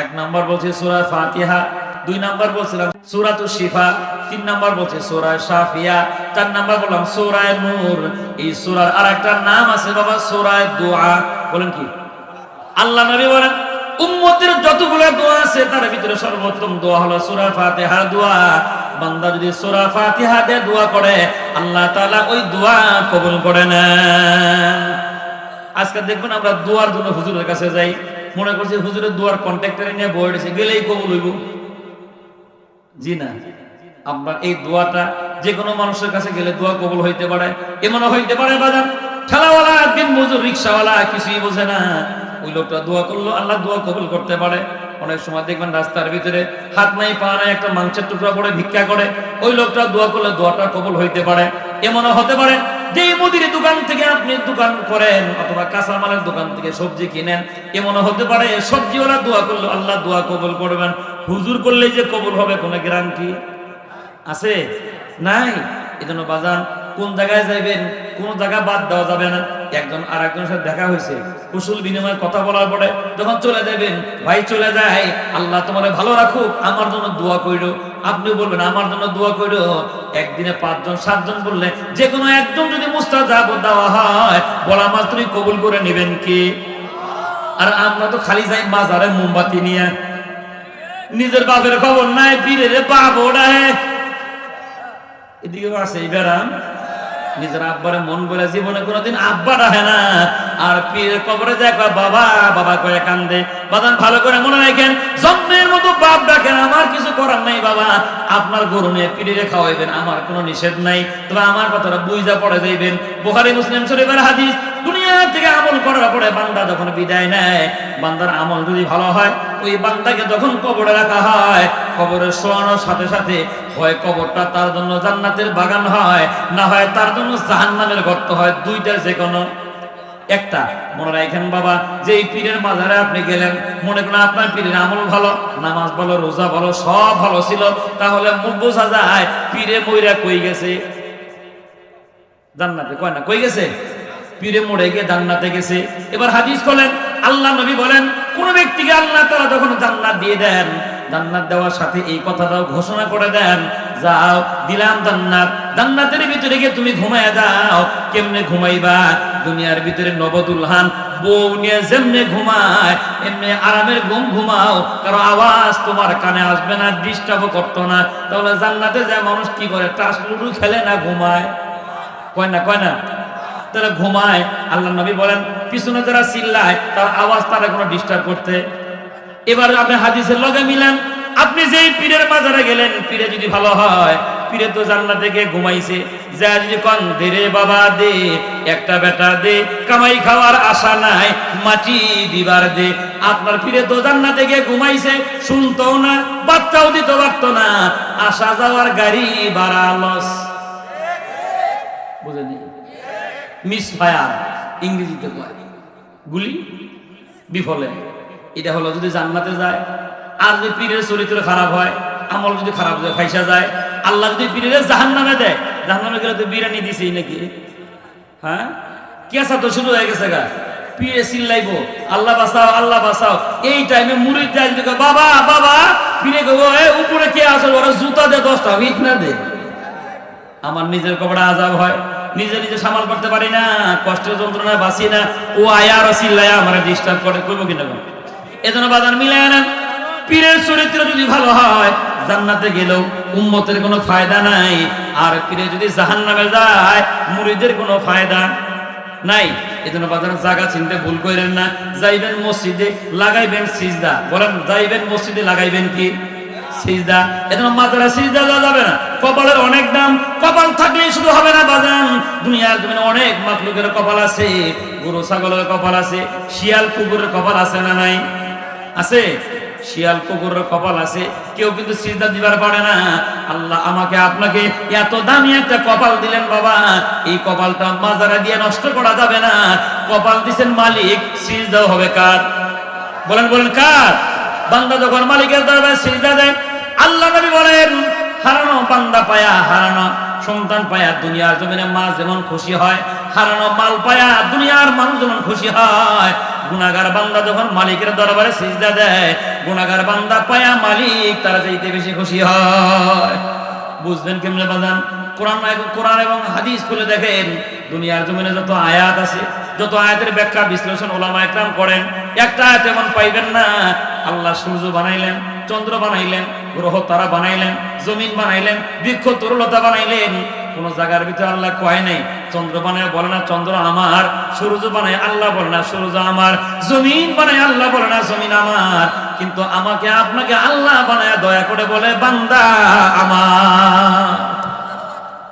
এক নাম্বার বলছে সূরা ফাতিহা, দুই নাম্বার বলছিলাম সূরাতুশ শিফা, তিন নাম্বার বলছে সূরা শাফিয়া, চার নাম্বার বললাম সূরা নূর। এই সূরার আরেকটা নাম আছে বাবা সূরা দোয়া বলেন কি? আল্লাহ নবী বলেন, উম্মতের যতগুলো দোয়া আছে, তার ভিতরে সর্বোত্তম দোয়া হলো সূরা ফাতিহা দোয়া বান্দা যদি সূরা ফাতিহা দিয়ে দোয়া করে, আল্লাহ তাআলা ওই দোয়া কবুল করে নেন। আজকে দেখবেন আমরা দোয়ার জন্য হুজুরের কাছে যাই। মনে করছে হুজুরের দুয়ার কন্ট্যাক্টরে নিয়ে বই রয়েছে গেলেই কবুল হইব। জি না, আপনার এই দোয়াটা যে কোনো মানুষের কাছে গেলে দোয়া কবুল হইতে পারে, এমনও হইতে পারে বাজার ঠেলাওয়ালা একদিন মজুর রিক্সাওয়ালা, কিছুই বোঝে না। ওই লোকটা দোয়া করল, আল্লাহ দোয়া কবুল করতে পারে। অনেক সময় দেখবেন রাস্তার ভিতরে হাত নাই, পা নাই, একটা মাংসের টুকরা পরে ভিক্ষা করে। ওই লোকটা দোয়া করলে দোয়াটা কবুল হইতে পারে, এমনও হতে পারে। যে মুদির দোকান থেকে আপনি দোকান করেন অথবা কাঁচামালের দোকান থেকে সবজি কিনেন, এমনও হতে পারে সবজিওয়ালা দোয়া করল আল্লাহ দোয়া কবুল করবেন। হুজুর করলে যে কবল হবে, কোনো গ্যারান্টি আছে? নাই? এজন্য বাজান, কোন জায়গায় যাইবেন, কোন জায়গা বাদ দেওয়া যাবে না। একজন আর একজনের সাথে দেখা হয়েছে কুশল বিনিময়ে কথা বলার পরে যখন চলে যাবেন ভাই চলে যায়, আল্লাহ তোমার ভালো রাখুক, আমার জন্য দোয়া কইরো। আপনি বলবেন, আমার জন্য দোয়া কইরো। একদিনে পাঁচজন, সাতজন বললে যে কোনো একজন যদি মুস্তাজাব দেওয়া হয়, বলা মাত্রই কবুল করে নেবেন কি? আর আমরা তো খালি যাই মাজারে মোমবাতি নিয়ে। নিজের বাপের খবর নাই, পীরের বাপ ওড়ায়। এদিকে আছে এই বেড়াম নিজের আব্বারে মন বলে জীবনে কোনোদিন আব্বা রাখে না। আর পীরের কবরে যায় বাবা বাবা কয়ে কান্দে। বাদান, ভালো করে মনে রাখেন, জন্মের মতো বাপ ডাকেন, আমার কিছু করার নাই বাবা। আপনার গরু নিয়ে পীরে খাওয়াইবেন, আমার কোনো নিষেধ নাই। তবে আমার কথাটা বুঝা পড়ে যাইবেন। বোখারি, মুসলিম শরীফের হাদিস, দুনিয়া থেকে আমল করার পরে বান্দা যখন বিদায় নেয়, বান্দার আমল যদি ভালো হয়, ওই বান্দাকে যখন কবরে রাখা হয় কবরে শোয়ানোর সাথে সাথে হয় কবরটা তার জন্য জান্নাতের বাগান হয়, না হয় তার জন্য জাহান্নামের গর্ত হয় দুইটা যে কোনো। একটা, মনে রাখেন বাবা যে এই পীরের মাজারে আপনি গেলেন, মনে করেন আপনার পীরের আমল ভালো, নামাজ ভালো, রোজা ভালো, সব ভালো ছিল, তাহলে মুখ বোঝা যায়, পীরে মইরা কই গেছে? জান্নাতে, কয় না, কই গেছে? পীরে মরে গিয়ে জান্নাতে গেছে। এবার হাদিস বলেন, আল্লাহ নবী বলেন, কোন ব্যক্তিকে আল্লাহ তারা যখন জান্নাত দিয়ে দেন জান্নাত দেওয়ার সাথে এই কথাটাও ঘোষণা করে দেন, যাও, দিলাম জান্নাত। জান্নাতের ভিতরে গিয়ে তুমি ঘুমায় যাও। কেমনে ঘুমাইবা? দুনিয়ার ভিতরে নবদুলহান বউ নিয়ে যেমনে ঘুমায়, এমনি আরামের ঘুম ঘুমাও। কারও আওয়াজ তোমার কানে আসবে না ডিস্টার্বও করতো না। তাহলে জান্নাতে যায় মানুষ কি করে? টাস লুডু খেলে না ঘুমায়? কয় না কয় না? তারা ঘুমায়। আল্লাহ নবী বলেন, পিছনে যারা চিল্লায়, তার আওয়াজ তারা কোনো ডিস্টার্ব করতে এবার আপনি হাদিসের লগে মিলান। আপনি যেই পীরের মাজারে গেলেন, পীরে যদি ভালো হয়, পীরে তো জান্নাত থেকে ঘুমাইছে। যা যদি কন, দে বাবা, দে, একটা বেটা দে, কামাই খাওয়ার আশা নাই, মাটি দিবার দে। আপনার পীরে তো জান্নাত থেকে ঘুমাইছে শুনতো না, বাচ্চাও দিতে পারতো না, আসা যাওয়ার গাড়ি ভাড়া লস। বুঝেনি মিস ফায়ার, ইংরেজিতে কয়, গুলি বিফলে। এটা হলো যদি জান্নাতে যায়, আর যদি পীরের চরিত্র খারাপ হয়, আমল যদি খারাপ হয় ফাইসা যায়, আল্লাহ যদি পীরের জাহান নামে দেয় জাহান নামে গেলে তো বিরিয়ানি দিছি নাকি? হ্যাঁ? কেসা তো শুরু হয়ে গেছে গা? পীরে চিল্লাইবো, আল্লাহ বাঁচাও আল্লাহ বাঁচাও। এই টাইমে মুড়ি যায় যদি বাবা বাবা, পীরে কবো এ, উপরে কে আসল ওরা জুতা দে দশটা ভিট না দে। আমার নিজের কবড়া আজাব হয়, নিজে নিজে সামাল করতে পারি না, কষ্টের যন্ত্রণায় বাঁচি না। ও আয়ার চিল্লায় আমার ডিস্টার্ব করে, করব কিনা এজন্য বাজার মিলায় না। পীরের চরিত্র যদি ভালো হয়, জান্নাতে গেলেও উম্মতের কোনো ফায়দা নাই। আর পীরে যদি জাহান্নামে যায়, মুরিদের কোনো ফায়দা নাই। এজন্য বাজার জায়গা চিনতে ভুল করেন না। যাইবেন মসজিদে, লাগাইবেন সিজদা। বলেন, যাইবেন মসজিদে, লাগাইবেন কি? সিজদা। এজন্য মাজারা সিজদা দেওয়া যাবে না। কপালের অনেক দাম। কপাল থাকলেই শুধু হবে না বাজান। দুনিয়ার জমিনে অনেক মাকলুকের কপাল আছে। গরু, ছাগলের কপাল আছে। শিয়াল, কুকুরের কপাল আছে না নাই? আছে? শিয়াল কুকুরের কপাল আছে। কেউ কিন্তু সিজদা দিবার পারে না। আল্লাহ আমাকে, আপনাকে এত দামি একটা কপাল দিলেন বাবা। এই কপালটা মাজারা দিয়ে নষ্ট করা যাবে না। কপাল দিছেন মালিক, সিজদাও হবে কার? বলেন বলেন, কার? বান্দা যখন মালিকের দরবারে সিজদা দেয়, আল্লাহ নবী বলেন, হারানো বান্দা পায়া হারানো, সন্তান পায়া দুনিয়ার জমিনে মা যেমন খুশি হয়, হারানো মাল পায়া দুনিয়ার মানুষ যেমন খুশি হয় গুনাগার বান্দা যখন মালিকের দরবারে সিজদা দেয় গুনাগার বান্দা পায়া মালিক তারা চাইতে বেশি খুশি হয়। বুঝবেন কেমনে বাজান? কোরআন কোরআন এবং হাদিস খুলে দেখেন, দুনিয়ার জমিনে যত আয়াত আছে, যত আয়াতের ব্যাখ্যা বিশ্লেষণ ওলামা একরাম করেন, একটা আয়াত এমন পাইবেন না, আল্লাহ সূর্য বানাইলেন, চন্দ্র বানাইলেন, গ্রহ তারা বানাইলেন, জমিন বানাইলেন, বৃক্ষ তরুলতা বানাইলেন কোন জায়গার ভিতরে আল্লাহ কয় নাই, চন্দ্র বানায় বলে না, চন্দ্র আমার, সূর্য বানায় আল্লাহ বলে না, সূর্য আমার, জমিন বানায় আল্লাহ বলে না, জমিন আমার। কিন্তু আমাকে আপনাকে আল্লাহ বানায় দয়া করে বলে, বান্দা আমার।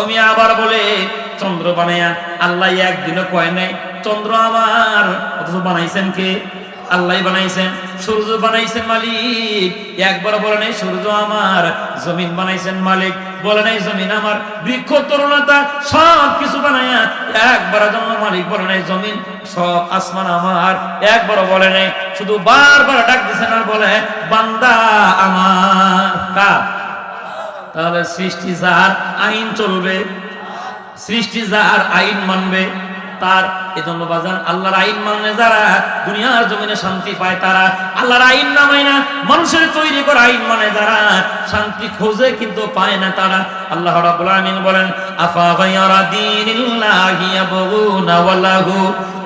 অমি আবার বলে, চন্দ্র বানাইয়া আল্লাহ একদিনও কয় নাই, চন্দ্র আমার, অথচ বানাইছেন কে? আল্লাহ বানাইছেন, সূর্য বানাইছেন মালিক। একবার বলে নাই, সূর্য আমার, জমিন বানাইছেন মালিক। বলে নাই, জমিন আমার। বৃক্ষ তরুণতা সব কিছু বানাইয়া একবার জন্য মালিক বলে নাই, জমিন সব আসমান আমার। একবার বলে নাই, শুধু বারবার ডাক দিছেন আর বলে, বান্দা আমার। কার? তাহলে সৃষ্টি যার আইন চলবে, সৃষ্টি যার আইন মানবে। তার। এজন্য বাজান আল্লাহর আইন মানে যারা দুনিয়ার জমিনে শান্তি পায় তারা আল্লাহর আইন না মানে না মানুষের তৈরি করা আইন মানে যারা শান্তি খোঁজে কিন্তু পায় না তারা। আল্লাহ রাব্বুল আমিন বলেন, আফা গায়রা দীনিল্লাহি ইয়াবগুনা ওয়ালাহু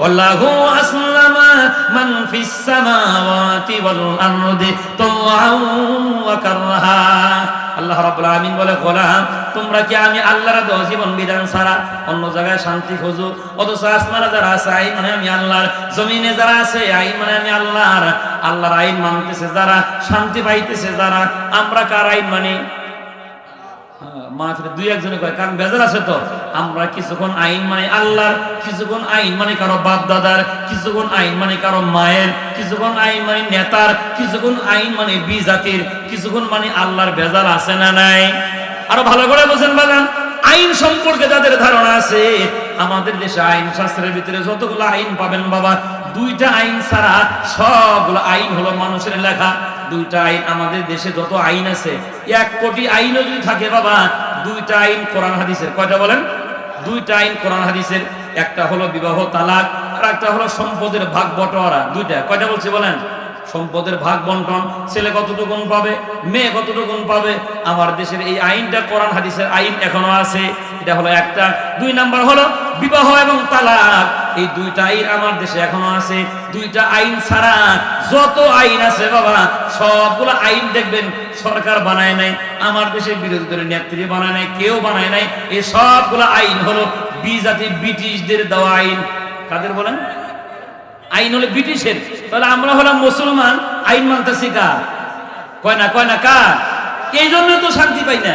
ওয়াল্লাহু আসলামা মান ফিস সামাওয়াতি ওয়াল আরদি তাওআন ওয়া কারহা আল্লাহ রাব্বুল আমিন বলে, গোলাম, তোমরা কি আমি আল্লাহর দেওয়া জীবন বিধান ছাড়া অন্য জায়গায় শান্তি খোঁজো? অথচ আসমানে যারা আছে আই মানে আমি আল্লাহর, জমিনে যারা আছে আই মানে আমি আল্লাহর। আল্লাহর আইন মানতেছে যারা, শান্তি পাইতেছে যারা। আমরা কার আইন মানি? মাত্র দুই একজনে কয়, কারণ বেজার আছে তো। আমরা কিছুক্ষণ আইন মানে আল্লাহর, কিছুক্ষণ আইন মানে কারও বাপ দাদার কিছুক্ষণ আইন মানে কারও মায়ের, কিছুক্ষণ আইন মানে নেতার, কিছুক্ষণ আইন মানে বি জাতির কিছুক্ষণ মানে আল্লাহর বেজার আছে না নাই? আরও ভালো করে আইন সম্পর্কে যাদের ধারণা আছে, আমাদের দেশে আইন শাস্ত্রের ভিতরে যতগুলো আইন পাবেন বাবা, দুইটা আইন ছাড়া সবগুলো আইন হলো মানুষের লেখা। দুইটা আইন আমাদের দেশে যত আইন আছে, এক কোটি আইনও যদি থাকে বাবা, দুইটা আইন কোরআন হাদিসের। কয়টা বলেন? দুইটা আইন কোরআন হাদিসের। একটা হলো বিবাহ, তালাক, আর একটা হলো সম্পদের ভাগ বটোয়ারা। দুইটা। কয়টা বলছি বলেন? সম্পদের ভাগ বন্টন, ছেলে কতটুকুন পাবে, মেয়ে কতটুকুন পাবে? আমার দেশের এই আইনটা কোরআন হাদিসের আইন এখনও আছে। এটা হলো একটা। দুই নাম্বার হলো বিবাহ এবং তালাক। এই দুইটা আইন আমার দেশে এখনও আছে। দুইটা আইন ছাড়া যত আইন আছে বাবা, সবগুলো আইন দেখবেন সরকার বানায় নাই, আমার দেশে বিরোধী দলের নেত্রী বানায় নাই, কেউ বানায় নাই। এই সবগুলো আইন হলো বিজাতি ব্রিটিশদের দেওয়া আইন। কাদের বলেন? আইন হলো ব্রিটিশের। তাহলে আমরা হলাম মুসলমান, আইন মানতেছি কার? কয় না কয় না, কার? এই জন্য তো শান্তি পাই না।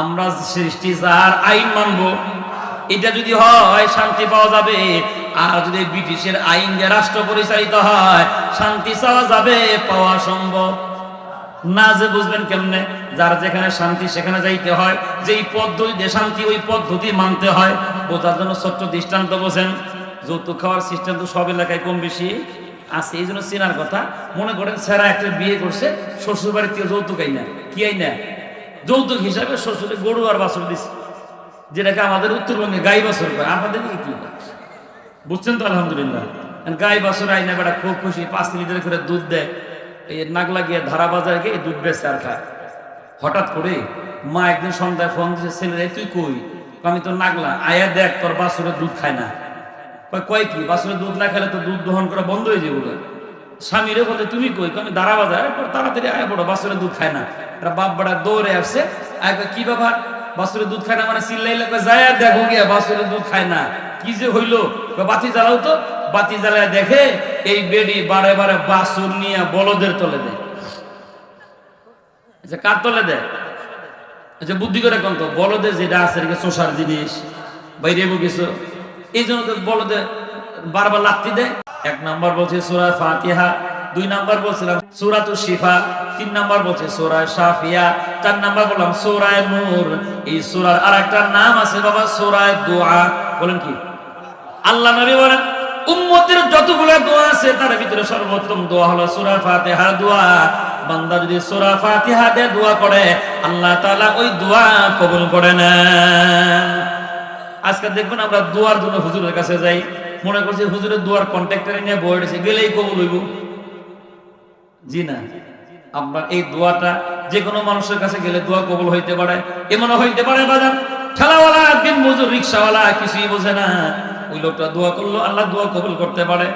আমরা সৃষ্টি যার আইন মানবো। এটা যদি হয়, শান্তি পাওয়া যাবে। আর যদি ব্রিটিশের আইন দিয়ে রাষ্ট্র পরিচালিত হয়, শান্তি চাওয়া যাবে, পাওয়া সম্ভব। না যে বুঝবেন কেমনে? যার যেখানে শান্তি, সেখানে যাইতে হয়। যেই পদ্ধতিতে শান্তি, ওই পদ্ধতি মানতে হয়। বোঝার জন্য ছোট্ট দৃষ্টান্ত বোঝেন যৌতুক খাওয়ার সিস্টেম তো সব এলাকায় কম বেশি। আছে, এই জন্য চেনার কথা। মনে করেন, স্যারা একটা বিয়ে করছে শ্বশুর থেকে যৌতুক আই না কি আই না যৌতুক হিসাবে শ্বশুরে গরু আর বাছর দিছে। যেটাকে আমাদের উত্তরবঙ্গে গাই বাছর করে আপনাদের কি বুঝছেন তো, আলহামদুলিল্লাহ? গাই বাছর আইনা বেটা খুব খুশি, পাঁচ লিটার করে দুধ দেয়। এই নাগলা গিয়ে ধারা বাজারে গিয়ে দুধ বেচে আর খায়। হঠাৎ করে মা একদিন সন্ধ্যায় ফোন দিছে, ছেলে তুই কই? আমি তো নাগলা আয়া দেখ, তোর বাছুরের দুধ খায় না। কয় কি? বাছুরের দুধ না খেলে তো দুধ দহন করা বন্ধ হয়ে যাবে বলে। স্বামীরে বলে তুমি কই? আমি দাঁড়া বাজার তাড়াতাড়ি আয়া বড়, বাছুরের দুধ খায় না। বাপ বেড়া দৌড়ে আসছে। আয় কি ব্যাপার? বাছুরের দুধ খায় না মানে চিল্লাইলে কয়, যায় দেখো গিয়া বাছুরের দুধ খায় না। কি যে হইল? বাতি জ্বালাও তো। বাতি জ্বালায় দেখে এই বেডি বারে বারে বাছুর নিয়ে বলদের তলে দেয়। আচ্ছা কার তলে দেয়? আচ্ছা বুদ্ধি করে কোন তো বলদে যেটা আছে শোষার জিনিস। বাইরে কিছু এই জন্য তো বলদে বারবার লাত্তি দেয়। এক নাম্বার বলছে সুরা ফাতিহা। দুই নাম্বার বলছিলাম সুরাতু শিফা, তিন নাম্বার বলছে সুরা শাফিয়া, চার নাম্বার বললাম সুরায় নূর। এই সুরার আর একটা নাম আছে বাবা সুরায় দোয়া। বলেন কি? আল্লাহ নবী বলেন, উম্মতের যতগুলো দোয়া আছে তার ভিতরে সর্বোত্তম দোয়া হলো সূরা ফাতিহার দোয়া। বান্দা যদি সূরা ফাতিহা দিয়ে দোয়া করে, আল্লাহ তাআলা ওই দোয়া কবুল করে না আজকে দেখবেন আমরা দোয়ার জন্য হুজুরের কাছে যাই, মনে করছে হুজুরের দুয়ার কন্ট্যাক্টারে নিয়ে বয়ে গেলেই কবুল হইব। জি না। আমরা এই দোয়াটা যে কোনো মানুষের কাছে গেলে দোয়া কবল হইতে পারে। এমনও হইতে পারে বাজার ঠেলাওয়ালা দিন মজুর রিক্সাওয়ালা কিছুই বোঝে না। ওই লোকটা দোয়া করল, আল্লাহ দোয়া কবুল করতে পারে।